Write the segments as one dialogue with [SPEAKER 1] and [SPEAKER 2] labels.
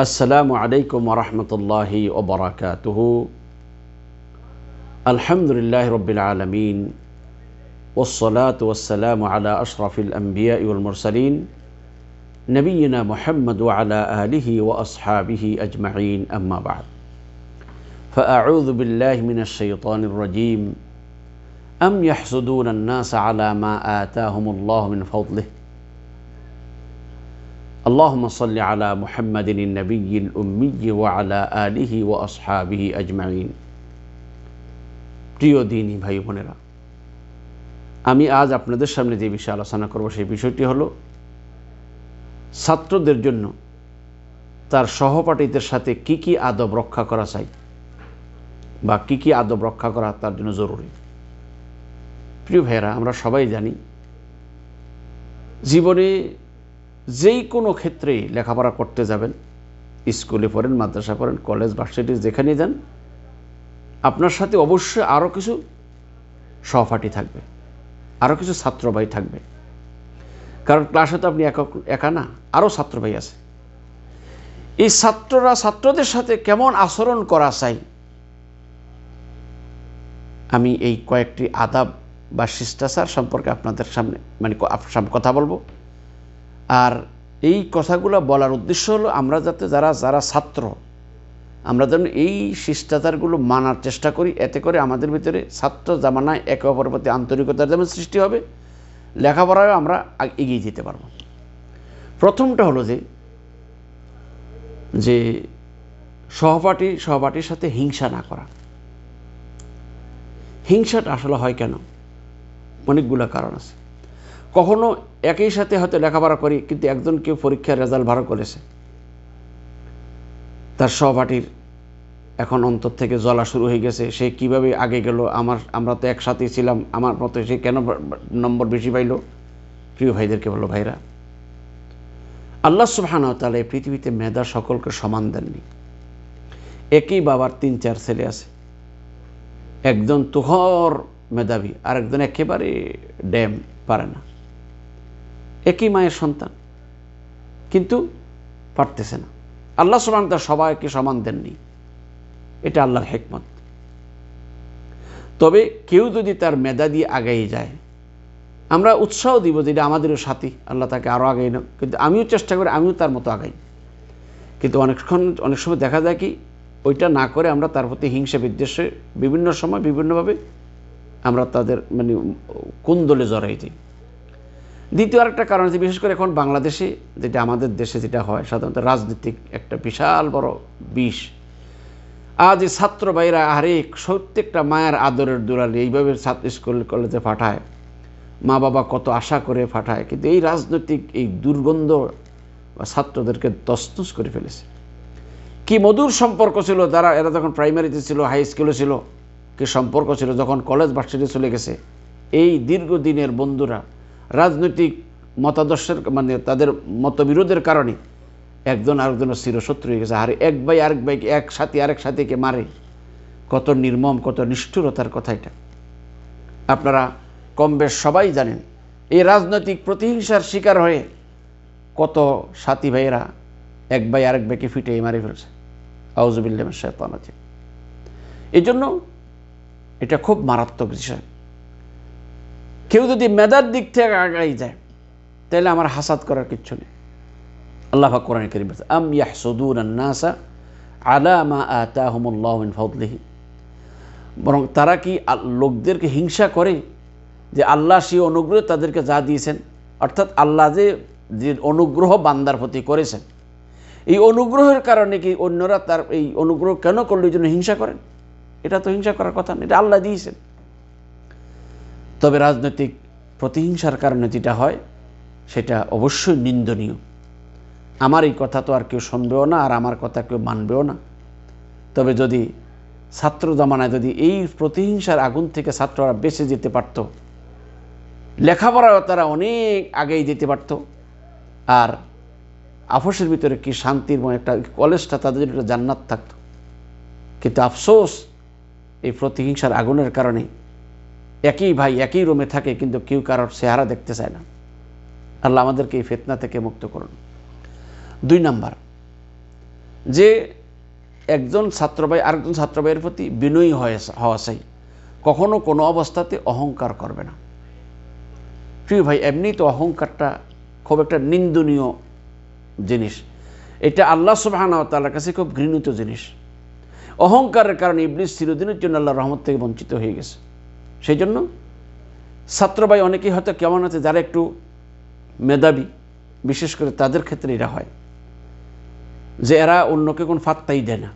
[SPEAKER 1] السلام عليكم ورحمة الله وبركاته. الحمد لله رب العالمين والصلاة والسلام على أشرف الأنبياء والمرسلين نبينا محمد وعلى آله وأصحابه أجمعين. أما بعد فأعوذ بالله من الشيطان الرجيم. أم يحسدون الناس على ما آتاهم الله من فضله؟ اللهم صل على محمد النبي الأمي وعلى آله وأصحابه أجمعين প্রিয় দিনী ভাই বোনেরা আমি আজ আপনাদের সামনে যে বিষয়ে আলোচনা করব সেই বিষয়টি হলো ছাত্রদের জন্য তার সহপাঠীদের সাথে কি কি আদব রক্ষা করা চাই বা কি কি আদব রক্ষা করা তার জন্য জরুরি প্রিয় ভাইয়েরা আমরা সবাই জানি জীবনে যেই কোনো ক্ষেত্রেই লেখাপড়া করতে যাবেন, স্কুলে পড়েন মাদ্রাসা পড়েন, কলেজ ভার্সিটি যেখানে যান, আপনার সাথে অবশ্যই আরও কিছু সহপাঠী থাকবে আরও কিছু ছাত্রভাই থাকবে। কারণ ক্লাসে তো আপনি একা একা না আরও ছাত্রভাই আছে। এই ছাত্ররা ছাত্রদের সাথে কেমন আচরণ করা চাই? আমি এই কয়েকটি আদাব বা শিষ্টাচার সম্পর্কে আপনাদের সামনে মানে কথা বলব। আর এই কথাগুলো বলার উদ্দেশ্য হলো আমরা যাতে যারা যারা ছাত্র, আমরা যেন এই শিষ্টাচারগুলো মানার চেষ্টা করি। এতে করে আমাদের ভিতরে ছাত্র জামানায় একে অপরের প্রতি আন্তরিকতার যেমন সৃষ্টি হবে লেখাপড়ায় আমরা এগিয়ে যেতে পারব। প্রথমটা হলো যে যে সহপাঠী, সহপাঠীর সাথে হিংসা না করা। হিংসাটা আসলে হয় কেন? অনেকগুলো কারণ আছে। কখনো একই সাথে হয়তো লেখাপড়া করি, কিন্তু একজন কেউ পরীক্ষার রেজাল্ট ভালো করেছে। তার সহপাঠীর এখন অন্তর থেকে জ্বলা শুরু হয়ে গেছে, সে কীভাবে আগে গেল? আমার, আমরা তো একসাথেই ছিলাম, আমার মতো সে কেন নম্বর বেশি পাইল? প্রিয় ভাইদেরকে বলল ভাইরা, আল্লাহ সুবহান তাহলে পৃথিবীতে মেধা সকলকে সমান দেননি। একই বাবার তিন, চার ছেলে আছে। একজন তুহর মেধাবী আর একজন একেবারে ড্যাম পারে না। একই মায়ের সন্তান। কিন্তু পারতেছে না। আল্লাহ সমান তার সবাইকে সমান দেননি। এটা আল্লাহর হেকমত। তবে কেউ যদি তার মেধা দিয়ে আগাই যায়, আমরা উৎসাহ দিব যে এটা আমাদেরও সাথী, আল্লাহ তাকে আরও আগাই না কিন্তু আমিও চেষ্টা করি, আমিও তার মতো আগাই। কিন্তু অনেকক্ষণ, অনেক সময় দেখা যায় কি, ওইটা না করে আমরা তার প্রতি হিংসা বিদ্বেষে বিভিন্ন সময়, বিভিন্নভাবে আমরা তাদের মানে কোন দলে জড়াই দিই। দ্বিতীয় আরেকটা কারণ আছে, বিশেষ করে এখন বাংলাদেশে যেটা আমাদের দেশে যেটা হয়, সাধারণত রাজনৈতিক একটা বিশাল বড় বিষ। আজ ছাত্র ভাইরা আরেক প্রত্যেকটা মায়ের আদরের দুলালি এইভাবে ছাত্র স্কুল কলেজে পাঠায়, মা বাবা কত আশা করে পাঠায়, কিন্তু এই রাজনৈতিক এই দুর্গন্ধ ছাত্রদেরকে তস্তস করে ফেলেছে। কি মধুর সম্পর্ক ছিল, যারা এরা যখন প্রাইমারিতে ছিল হাই স্কুলে ছিল, কি সম্পর্ক ছিল, যখন কলেজ ভার্সিটি চলে গেছে, এই দীর্ঘদিনের বন্ধুরা রাজনৈতিক মতাদর্শের মানে তাদের মতবিরোধের কারণে একজন আরেকজনের চিরশত্রু হয়ে গেছে। আর এক ভাই আরেক ভাইকে এক সাথী আরেক সাথীকে মারে। কত নির্মম, কত নিষ্ঠুরতার কথা এটা। আপনারা কম বেশ সবাই জানেন, এই রাজনৈতিক প্রতিহিংসার শিকার হয়ে কত সাথী ভাইয়েরা এক ভাই আরেক ভাইকে ফিটে মারে ফেলছে। আউজবিল্লাম শেতান আছে এই জন্য এটা খুব মারাত্মক বিষয়। কেউ যদি মেধার দিক থেকে আগাই যায়, তাহলে আমার হাসাদ করার কিচ্ছু নেই। আল্লাহ কোরআন করিম আম ইয়াহসুদুন নাসা আলা মা ফাদলিহি। বরং তারা কি লোকদেরকে হিংসা করে যে আল্লাহ সেই অনুগ্রহ তাদেরকে যা দিয়েছেন, অর্থাৎ আল্লাহ যে যে অনুগ্রহ বান্দার প্রতি করেছেন, এই অনুগ্রহের কারণে কি অন্যরা তার এই অনুগ্রহ কেন করলে? এই জন্য হিংসা করেন? এটা তো হিংসা করার কথা না, এটা আল্লাহ দিয়েছেন। তবে রাজনৈতিক প্রতিহিংসার কারণে যেটা হয়, সেটা অবশ্যই নিন্দনীয়। আমার এই কথা তো আর কেউ শুনবেও না, আর আমার কথা কেউ মানবেও না। তবে যদি ছাত্র জমানায় যদি এই প্রতিহিংসার আগুন থেকে ছাত্ররা বেঁচে যেতে পারত লেখাপড়াও তারা অনেক আগেই যেতে পারত। আর আফসের ভিতরে কি শান্তির একটা কলেজটা তাদের একটা জান্নাত থাকত। কিন্তু আফসোস এই প্রতিহিংসার আগুনের কারণে একই ভাই, একই রুমে থাকে, কিন্তু কেউ কারোর চেহারা দেখতে চায় না। আল্লাহ আমাদেরকে এই ফেতনা থেকে মুক্ত করুন। দুই নাম্বার, যে একজন ছাত্রভাই আরেকজন ছাত্রভাইয়ের প্রতি বিনয়ী হয়ে হওয়া চাই। কখনো কোনো অবস্থাতে অহংকার করবে না। প্রিয় ভাই এমনি তো অহংকারটা খুব একটা নিন্দনীয় জিনিস। এটা আল্লাহ সুবাহানা তাল্লার কাছে খুব ঘৃণিত জিনিস। অহংকারের কারণে ইবলিস চিরদিনের জন্য আল্লাহ রহমত থেকে বঞ্চিত হয়ে গেছে। সেই জন্য ছাত্রবাই অনেকেই হয়তো কেমন আছে, যারা একটু মেধাবী, বিশেষ করে তাদের ক্ষেত্রে এরা হয় যে এরা অন্যকে কোন ফাত্তাই দেয় না।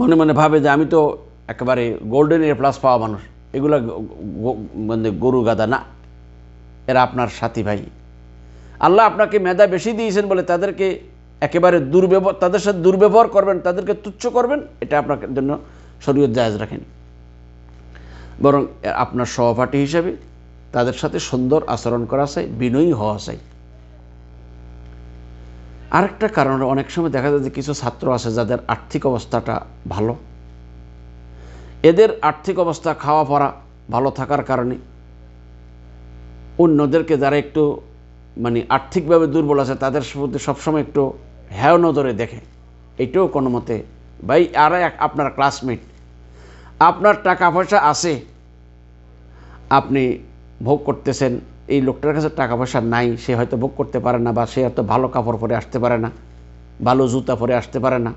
[SPEAKER 1] মনে মনে ভাবে যে আমি তো একেবারে গোল্ডেন এর প্লাস পাওয়া মানুষ, এগুলো মানে গরু গাদা না। এরা আপনার সাথী ভাই। আল্লাহ আপনাকে মেধা বেশি দিয়েছেন বলে তাদেরকে একেবারে দুর্ব্যবহার, তাদের সাথে দুর্ব্যবহার করবেন, তাদেরকে তুচ্ছ করবেন, এটা আপনার জন্য শরীয়ত জায়জ রাখেন। বরং আপনার সহপাঠী হিসাবে তাদের সাথে সুন্দর আচরণ করা চাই বিনয়ী হওয়া চাই আরেকটা কারণ, অনেক সময় দেখা যায় যে কিছু ছাত্র আছে যাদের আর্থিক অবস্থাটা ভালো। এদের আর্থিক অবস্থা খাওয়া পড়া ভালো থাকার কারণে অন্যদেরকে যারা একটু মানে আর্থিকভাবে দুর্বল আছে, তাদের প্রতি সবসময় একটু হ্যায় নজরে দেখে। এটাও কোনো মতে, ভাই, আর এক আপনার ক্লাসমেট আপনার টাকা পয়সা আছে। আপনি ভোগ করতেছেন, এই লোকটার কাছে টাকা পয়সা নাই, সে হয়তো ভোগ করতে পারে না বা সে হয়তো ভালো কাপড় পরে আসতে পারে না, ভালো জুতা পরে আসতে পারে না।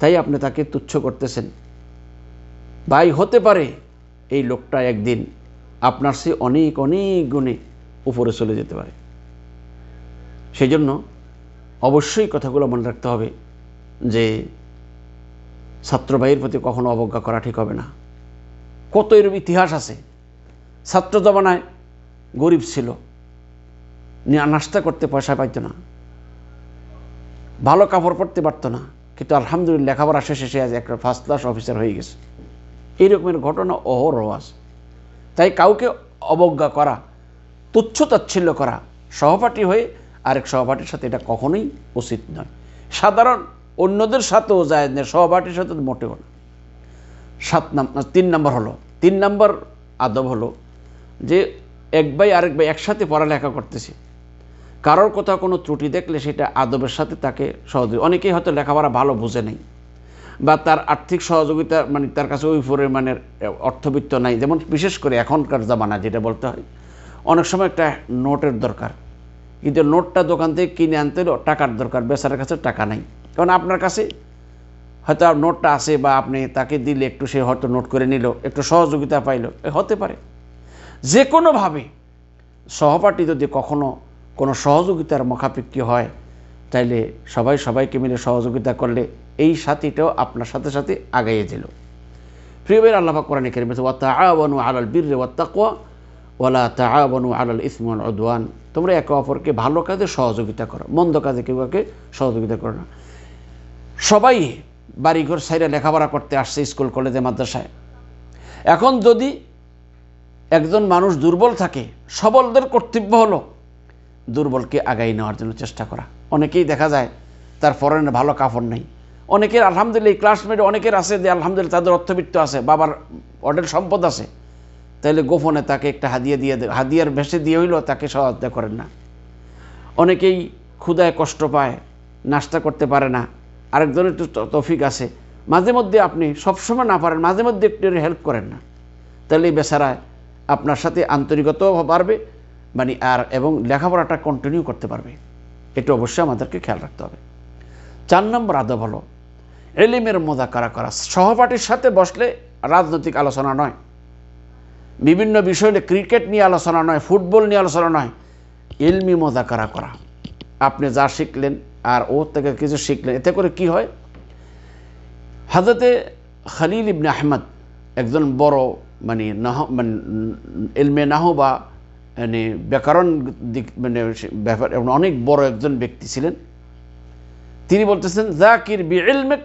[SPEAKER 1] তাই আপনি তাকে তুচ্ছ করতেছেন। ভাই, হতে পারে এই লোকটা একদিন আপনার সে অনেক অনেক গুণে উপরে চলে যেতে পারে। সেই জন্য অবশ্যই কথাগুলো মনে রাখতে হবে যে ছাত্র ভাইয়ের প্রতি কখনো অবজ্ঞা করা ঠিক হবে না। কত এরূপ ইতিহাস আছে? ছাত্র জমানায় গরিব ছিল। নাস্তা করতে পয়সা পাইতো না। ভালো কাপড় পরতে পারতো না। কিন্তু আলহামদুলিল্লাহ লেখাপড়া শেষে সে আজ একটা ফার্স্ট ক্লাস অফিসার হয়ে গেছে। এইরকমের ঘটনা অহরহ আছে। তাই কাউকে অবজ্ঞা করা, তুচ্ছ তাচ্ছিল্য করা, সহপাঠী হয়ে আরেক সহপাঠীর সাথে এটা কখনোই উচিত নয়। সাধারণ অন্যদের সাথেও যায় না, সহপাঠীর সাথে মোটেও না। সাত নাম্বার তিন নাম্বার হলো, তিন নাম্বার আদব হলো যে এক ভাই আরেক ভাই একসাথে পড়ালেখা করতেছে। কারোর কোথাও কোনো ত্রুটি দেখলে সেটা আদবের সাথে তাকে সহযোগী অনেকেই হয়তো লেখাপড়া ভালো বুঝে নেই বা তার আর্থিক সহযোগিতা মানে তার কাছে ওই পরিমাণের অর্থবিত্ত নাই। যেমন বিশেষ করে এখনকার জামানা যেটা বলতে হয়, অনেক সময় একটা নোটের দরকার। কিন্তু নোটটা দোকান থেকে কিনে আনতে টাকার দরকার, বেচারের কাছে টাকা নাই। কারণ আপনার কাছে হয়তো নোটটা আছে বা আপনি তাকে দিলে একটু সে হয়তো নোট করে নিল, একটু সহযোগিতা পাইল হতে পারে। যে কোনোভাবে সহপাঠী যদি কখনো কোনো সহযোগিতার মুখাপেক্ষি হয়, তাইলে সবাই সবাইকে মিলে সহযোগিতা করলে এই সাথীটাও আপনার সাথে সাথে আগাইয়ে দিল। প্রিয় ভাই আল্লাহ কোরআন কেরিমেছে ওয়া তাআওয়ানু আলাল বিররি ওয়াত তাকওয়া ওয়ালা তাআওয়ানু আলাল ইসমি ওয়াল উদওয়ান। তোমরা একে অপরকে ভালো কাজে সহযোগিতা করো, মন্দ কাজে কেউ কাউকে সহযোগিতা করো না। সবাই বাড়িঘর সাইডে লেখাপড়া করতে আসছে স্কুল, কলেজে, মাদ্রাসায়। এখন যদি একজন মানুষ দুর্বল থাকে, সবলদের কর্তব্য হলো দুর্বলকে আগাই নেওয়ার জন্য চেষ্টা করা। অনেকেই দেখা যায় তার ফরেনের ভালো কাপড় নেই। অনেকের আলহামদুলিল্লাহ ক্লাসমেটে অনেকের আছে যে আলহামদুলিল্লাহ তাদের অর্থবিত্ত আছে, বাবার অডেল সম্পদ আছে। তাহলে গোপনে তাকে একটা হাদিয়া দিয়ে হাদিয়ার ভেসে দিয়ে হইলেও তাকে সহায়তা করেন না। অনেকেই ক্ষুদায় কষ্ট পায়, নাস্তা করতে পারে না। আরেকজনের একটু তফিক আছে। মাঝে মধ্যে আপনি সবসময় না পারেন, মাঝে মধ্যে একটু হেল্প করেন না। তাহলে এই বেচারায় আপনার সাথে আন্তরিকতাও পারবে মানে আর এবং লেখাপড়াটা কন্টিনিউ করতে পারবে। এটা অবশ্যই আমাদেরকে খেয়াল রাখতে হবে। চার নম্বর আদব হলো এলিমের মোজাকারা করা। সহপাঠীর সাথে বসলে রাজনৈতিক আলোচনা নয়। বিভিন্ন বিষয়ে ক্রিকেট নিয়ে আলোচনা নয় ফুটবল নিয়ে আলোচনা নয়। এলমি মোজাকারা করা। আপনি যা শিখলেন আর ও থেকে কিছু শিখলেন। এতে করে কি হয়? হাজরতে খালিল ইবনে আহমদ একজন বড় মানে নাহ মানে এলমে নাহ বা মানে ব্যাকরণ দিক মানে ব্যাপার অনেক বড় একজন ব্যক্তি ছিলেন। তিনি বলতেছেন, জাকির বি এলমেক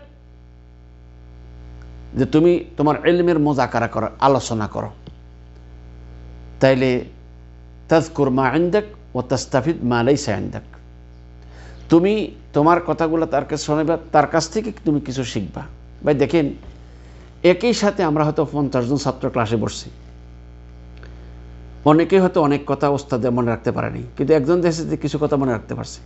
[SPEAKER 1] যে তুমি তোমার এলমের মোজাকারা করো আলোচনা করো। তাইলে তাজকুর মা আইন্দাক ও তাস্তাফিদ মা লাইসা আইন্দাক তুমি তোমার কথাগুলো তার কাছে শোনাবা তার কাছ থেকে তুমি কিছু শিখবা। ভাই, দেখেন, একই সাথে আমরা হয়তো পঞ্চাশ জন ছাত্র ক্লাসে বসছি। অনেকেই হয়তো অনেক কথা ওস্তাদের মনে রাখতে পারেনি কিন্তু একজন দেশে কিছু কথা মনে রাখতে পারছে।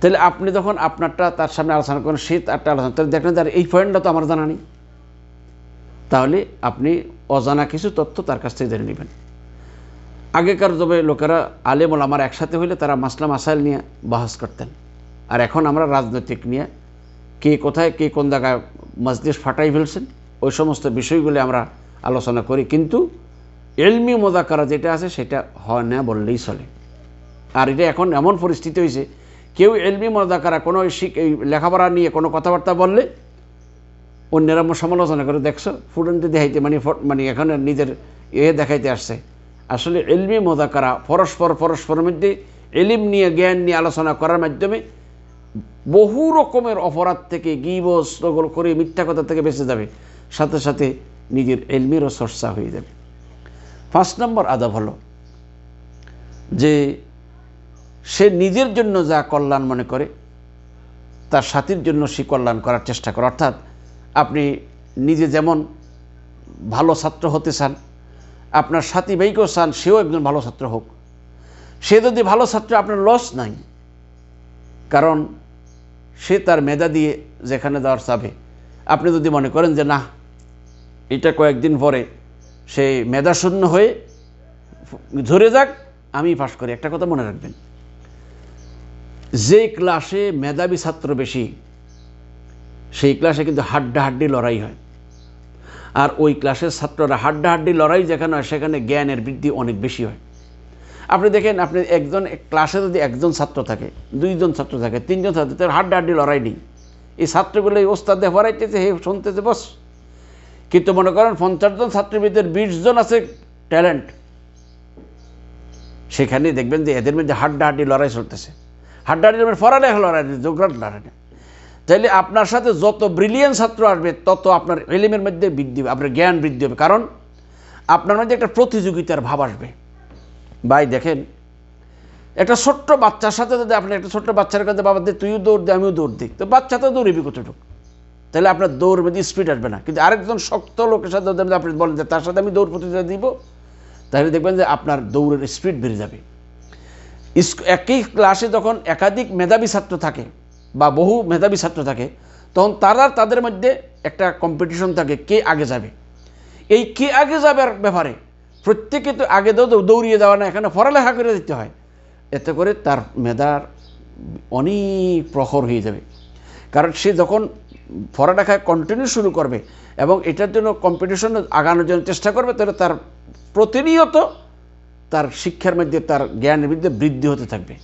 [SPEAKER 1] তাহলে আপনি যখন আপনারটা তার সামনে আলোচনা করেন, সে তারটা আলোচনা তাহলে দেখলেন যে এই পয়েন্টটা তো আমার জানা নেই। তাহলে আপনি অজানা কিছু তথ্য তার কাছ থেকে জেনে নেবেন। আগেকার যবে লোকেরা আলেমল আমার একসাথে হইলে তারা মাসলা মাসাইল নিয়ে বাহাস করতেন। আর এখন আমরা রাজনৈতিক নিয়ে কে কোথায়, কে কোন জায়গায় মসজিদ ফাটাই ফেলছেন, ওই সমস্ত বিষয়গুলি আমরা আলোচনা করি। কিন্তু এলমি মোজাকারা যেটা আছে সেটা হয় না বললেই চলে। আর এটা এখন এমন পরিস্থিতি হয়েছে কেউ এলমি মোজাকারা কোনো শিখ এই লেখাপড়া নিয়ে কোনো কথাবার্তা বললে অন্যেরা সমালোচনা করে, দেখছ ফুডেন্টে দেখাইতে মানে মানে এখানে নিজের এ দেখাইতে আসছে। আসলে এলমি মোজাকারা পরস্পর পরস্পরের মধ্যে এলিম নিয়ে জ্ঞান নিয়ে আলোচনা করার মাধ্যমে বহু রকমের অপরাধ থেকে গিবস নগল করে মিথ্যা কথা থেকে বেঁচে যাবে। সাথে সাথে নিজের এলমিরও চর্চা হয়ে যাবে। ফার্স্ট নম্বর আদব হলো যে সে নিজের জন্য যা কল্যাণ মনে করে, তার সাথীর জন্য সে কল্যাণ করার চেষ্টা করে। অর্থাৎ আপনি নিজে যেমন ভালো ছাত্র হতে চান আপনার সাথী ভাইকেও চান, সেও একজন ভালো ছাত্র হোক। সে যদি ভালো ছাত্র আপনার লস নাই, কারণ সে তার মেধা দিয়ে যেখানে দেওয়ার চাবে। আপনি যদি মনে করেন যে না এটা কয়েকদিন পরে সে মেধাশূন্য হয়ে ঝরে যাক, আমি পাশ করি। একটা কথা মনে রাখবেন। যে ক্লাসে মেধাবী ছাত্র বেশি, সেই ক্লাসে কিন্তু হাড্ডাহাড্ডি লড়াই হয়। আর ওই ক্লাসের ছাত্ররা হাড্ডাহাড্ডি লড়াই যেখানে হয়, সেখানে জ্ঞানের বৃদ্ধি অনেক বেশি হয়। আপনি দেখেন, আপনি একজন ক্লাসে যদি একজন ছাত্র থাকে, দুইজন ছাত্র থাকে, তিনজন ছাত্র, তার হাড্ডাহাড্ডি লড়াই নেই। এই ছাত্রগুলো এই ওস্তাদে হরাইতেছে, হে শুনতেছে, বস। কিন্তু মনে করেন পঞ্চাশ জন ছাত্রের ভিতরে বিশ জন আছে ট্যালেন্ট। সেখানে দেখবেন যে এদের মধ্যে হাড্ডাহাড্ডি লড়াই চলতেছে। হাড্ডাহাড্ডি ফরালেখা লড়াই যোগ্রাট লড়াই। তাইলে আপনার সাথে যত ব্রিলিয়ান ছাত্র আসবে, তত আপনার এলিমের মধ্যে বৃদ্ধি হবে, আপনার জ্ঞান বৃদ্ধি হবে। কারণ আপনার মধ্যে একটা প্রতিযোগিতার ভাব আসবে। ভাই, দেখেন, একটা ছোট্ট বাচ্চার সাথে যদি আপনি একটা ছোট্ট বাচ্চার কাছে বাবা দে তুইও দৌড় দে, আমিও দৌড় দিই। তো বাচ্চা তো দৌড়িবি কতটুকু? তাহলে আপনার দৌড় মধ্যে স্পিড আসবে না। কিন্তু আরেকজন শক্ত লোকের সাথে যদি আপনি বলেন যে, তার সাথে আমি দৌড় প্রতিযোগিতা দিব, তাহলে দেখবেন যে আপনার দৌড়ের স্পিড বেড়ে যাবে। একই ক্লাসে যখন একাধিক মেধাবী ছাত্র থাকে বা বহু মেধাবী ছাত্র থাকে, তখন তারা তাদের মধ্যে একটা কম্পিটিশন থাকে কে আগে যাবে। এই কে আগে যাবার ব্যাপারে প্রত্যেকে তো আগে দৌড়িয়ে যাওয়া না, এখানে পড়ালেখা করে দিতে হয়। এতে করে তার মেধার অনেক প্রখর হয়ে যাবে। কারণ সে যখন পড়ালেখা কন্টিনিউ শুরু করবে এবং এটার জন্য কম্পিটিশন আগানোর জন্য চেষ্টা করবে, তাহলে তার প্রতিনিয়ত তার শিক্ষার মধ্যে তার জ্ঞানের মধ্যে বৃদ্ধি হতে থাকবে।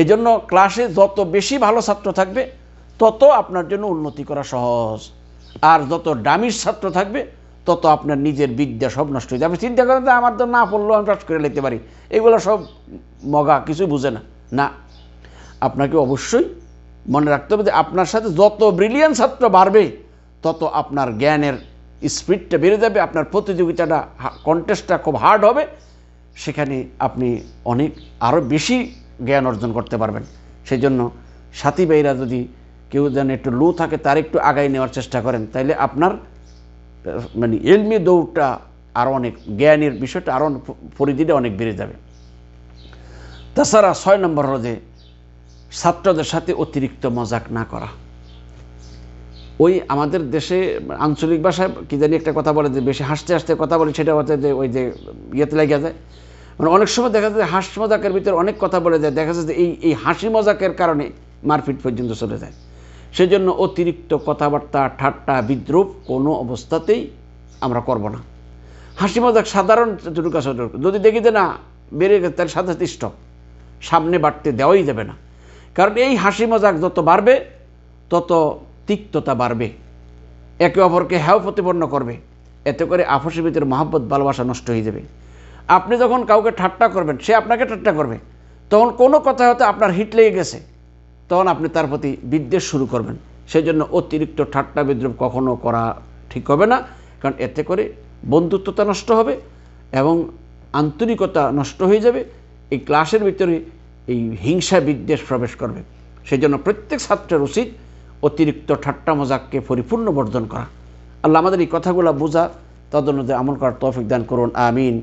[SPEAKER 1] এই জন্য ক্লাসে যত বেশি ভালো ছাত্র থাকবে, তত আপনার জন্য উন্নতি করা সহজ। আর যত ডামির ছাত্র থাকবে, তত আপনার নিজের বিদ্যা সব নষ্ট হয়ে যাবে। চিন্তা করেন যে আমার তো না পড়লেও আমি পাস করে নিতে পারি। এগুলো সব মগা, কিছু বুঝে না। না, আপনাকে অবশ্যই মনে রাখতে হবে যে আপনার সাথে যত ব্রিলিয়ান ছাত্র বাড়বে, তত আপনার জ্ঞানের স্পিডটা বেড়ে যাবে, আপনার প্রতিযোগিতাটা কন্টেস্টটা খুব হার্ড হবে। সেখানে আপনি অনেক আরও বেশি জ্ঞান অর্জন করতে পারবেন। সেই জন্য সাথী ভাইরা যদি কেউ যেন একটু লো থাকে, তার একটু আগাই নেওয়ার চেষ্টা করেন। তাইলে আপনার মানে এলমি দৌড়টা আরও অনেক, জ্ঞানের বিষয়টা আরও পরিধিটা অনেক বেড়ে যাবে। তাছাড়া ছয় নম্বর হলো যে, ছাত্রদের সাথে অতিরিক্ত মজাক না করা। ওই আমাদের দেশে আঞ্চলিক ভাষায় কি জানি একটা কথা বলে যে, বেশি হাসতে হাসতে কথা বলে, সেটা হচ্ছে যে, ওই যে ইয়েতে লেগে যায় মানে অনেক সময় দেখা যায় হাস মজাকের ভিতরে অনেক কথা বলে যায়, দেখা যাচ্ছে যে এই এই হাসি মজাকের কারণে মারপিট পর্যন্ত চলে যায়। সেজন্য অতিরিক্ত কথাবার্তা, ঠাট্টা বিদ্রুপ কোনো অবস্থাতেই আমরা করব না। হাসি মজাক সাধারণ যতটুকু যদি দেখি যে না, বেড়ে গেছে তার সাথে স্টপ। সামনে বাড়তে দেওয়াই যাবে না। কারণ এই হাসি মজাক যত বাড়বে, তত তিক্ততা বাড়বে। একে অপরকে হ্যাও প্রতিপন্ন করবে। এতে করে আপসের ভিতরে মহাব্বত, ভালোবাসা নষ্ট হয়ে যাবে। আপনি যখন কাউকে ঠাট্টা করবেন, সে আপনাকে ঠাট্টা করবে। তখন কোনো কথা হয়তো আপনার হিট লেগে গেছে। তখন আপনি তার প্রতি বিদ্বেষ শুরু করবেন। সেই জন্য অতিরিক্ত ঠাট্টা বিদ্রুপ কখনো করা ঠিক হবে না। কারণ এতে করে বন্ধুত্বতা নষ্ট হবে এবং আন্তরিকতা নষ্ট হয়ে যাবে। এই ক্লাসের ভিতরে এই হিংসা বিদ্বেষ প্রবেশ করবে। সেই জন্য প্রত্যেক ছাত্রের উচিত অতিরিক্ত ঠাট্টা মজাককে পরিপূর্ণ বর্জন করা। আল্লাহ আমাদের এই কথাগুলো বোঝা, তদনুযায়ী আমল করার তৌফিক দান করুন। আমিন।